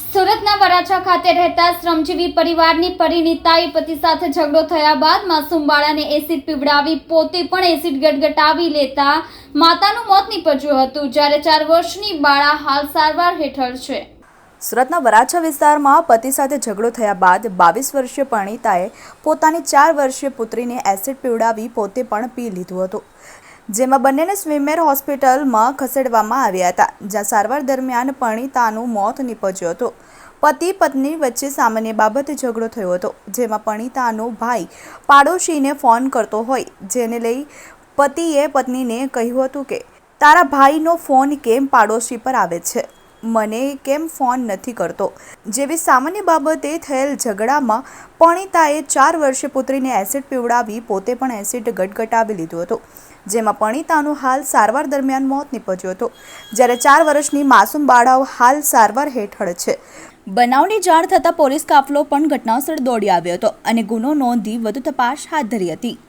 સુરતના વરાછા ખાતે રહેતા શ્રમજીવી પરિવારની પરિણીતાએ પતિ સાથે ઝઘડો થયા બાદ માસૂમ બાળાને એસિડ પીવડાવી પોતે પણ એસિડ ગટગટાવી લેતા માતાનું મોત નીપજ્યું હતું, જ્યારે ચાર વર્ષની બાળા હાલ સારવાર હેઠળ છે. સુરતના વરાછા વિસ્તારમાં પતિ સાથે ઝઘડો થયા બાદ બાવીસ વર્ષીય પરિણીતાએ પોતાની ચાર વર્ષીય પુત્રીને એસિડ પીવડાવી પોતે પણ પી લીધું હતું. જેમાં બંનેને સ્વિમેર હોસ્પિટલમાં ખસેડવામાં આવ્યા હતા, જ્યાં સારવાર દરમિયાન પણિતાનું મોત નીપજ્યું હતું. પતિ પત્ની વચ્ચે સામાન્ય બાબતે ઝઘડો થયો હતો, જેમાં પણિતાનો ભાઈ પાડોશીને ફોન કરતો હોય, જેને લઈ પતિએ પત્નીને કહ્યું હતું કે, તારા ભાઈનો ફોન કેમ પાડોશી પર આવે છે? મને કેમ ફોન નથી કરતો? જેવી સામાન્ય બાબતે થયેલ ઝઘડામાં પણિતાએ ચાર વર્ષે પુત્રીને એસિડ પીવડાવી પોતે પણ એસિડ ગટગટાવી લીધું હતું, જેમાં પણિતાનું હાલ સારવાર દરમિયાન મોત નીપજ્યું હતું. જ્યારે ચાર વર્ષની માસૂમ બાળાઓ હાલ સારવાર હેઠળ છે. બનાવની જાણ થતાં પોલીસ કાફલો પણ ઘટનાસ્થળ દોડી આવ્યો હતો અને ગુનો નોંધી વધુ તપાસ હાથ ધરી હતી.